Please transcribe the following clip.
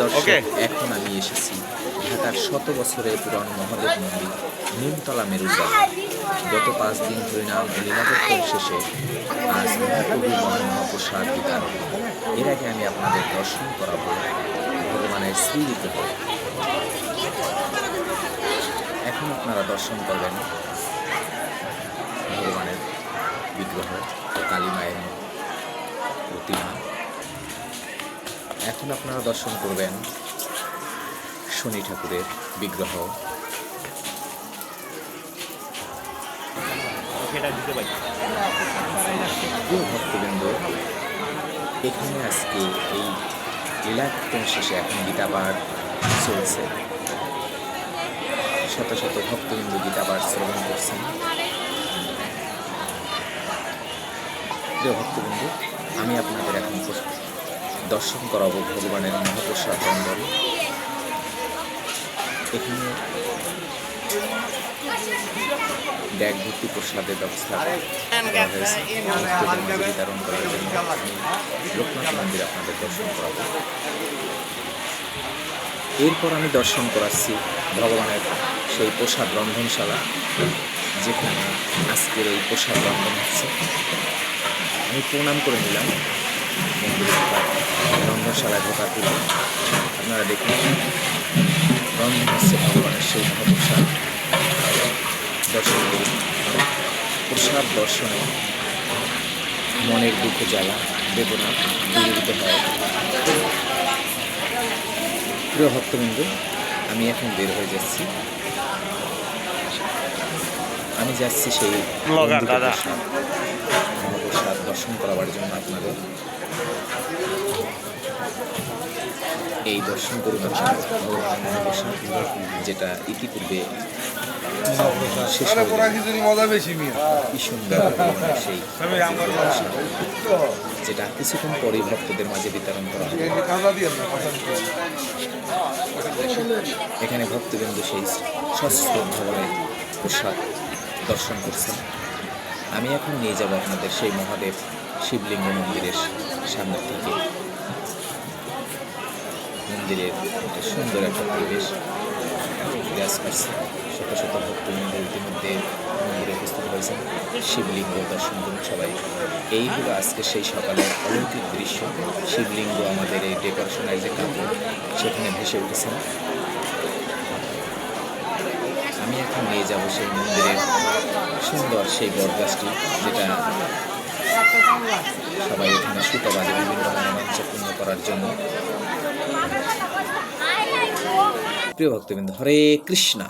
দর্শক এখন আমি এসেছি ঢাকার শত বছরের পুরান মহাদেব মন্দির নিমতলা মেরুদা গত পাঁচ দিন ধরে নাম লীলাবর্তন শেষে আজ মহাকবি মহাপ্রসাদ বিতরণ এর আগে আমি আপনাদের দর্শন করাবো ভগবানের শ্রী বিগ্রহ। এখন আপনারা দর্শন করবেন ভগবানের বিগ্রহ কালী মায়ের প্রতিমা। এখন আপনারা দর্শন করবেন শনি ঠাকুরের বিগ্রহ। ভক্তবৃন্দ, এখানে আজকে এই লীলাকীর্তন শেষে এখন গীতাপাঠ চলছে। শত শত ভক্তবৃন্দ গীতাপাঠ শ্রবণ করছেন। প্রিয় ভক্তবৃন্দ, আমি আপনাদের এখন প্রস- দর্শন করাবো ভগবানের মহাপ্রসাদ রন্ধন। এখানে ব্যাগ ভর্তি প্রসাদের ব্যবস্থা বিতরণ করার জন্য। লোকনাথ মন্দির আপনাদের দর্শন করাবো। এরপর আমি দর্শন করাচ্ছি ভগবানের সেই প্রসাদ রন্ধনশালা, যেখানে আজকের এই প্রসাদ রন্ধন হচ্ছে। আমি প্রণাম করে নিলাম। রন্ধনশালায় ঢোকার পূর্বে আপনারা দেখুন। রন্ধন হচ্ছে ভগবানের সেই মহাপ্রসাদ। দর্শন করুন। প্রসাদ দর্শনে মনের দুঃখ জ্বালা বেদনা দূরীভূত হয়। প্রিয় ভক্তবৃন্দ আমি এখন বের হয়ে যাচ্ছি। আমি যাচ্ছি সেই দাদা। দর্শন করাবার জন্য আপনাদের এই দর্শন করুন যেটা ইতিপূর্বে শেষ। মজা বেশি কি সুন্দর সেই যেটা কিছুক্ষণ পরে ভক্তদের মাঝে বিতরণ করা এখানে ভক্তবৃন্দ সেই সশ্র ভগবানের প্রসাদ দর্শন করছেন। আমি এখন নিয়ে যাব আপনাদের সেই মহাদেব শিবলিঙ্গ মন্দিরের সামনে থেকে। মন্দিরের একটা সুন্দর একটা পরিবেশ। বিরাজ করছে শত শত ভক্তবৃন্দ ইতিমধ্যে মন্দিরে উপস্থিত হয়েছেন। শিবলিঙ্গ দর্শন করুন সবাই। এই হলো আজকে সেই সকালের অলৌকিক দৃশ্য। শিবলিঙ্গ আমাদের এই ডেকোরেশনের যে কাপড় সেখানে ভেসে উঠেছেন আমি এখন নিয়ে যাব সেই মন্দিরের সুন্দর সেই বরগাছটি যেটা সবাই এখানে সুতো বাজে বিভিন্ন রোমাঞ্চপূর্ণ করার জন্য। প্রিয় ভক্তবৃন্দ, হরে কৃষ্ণা।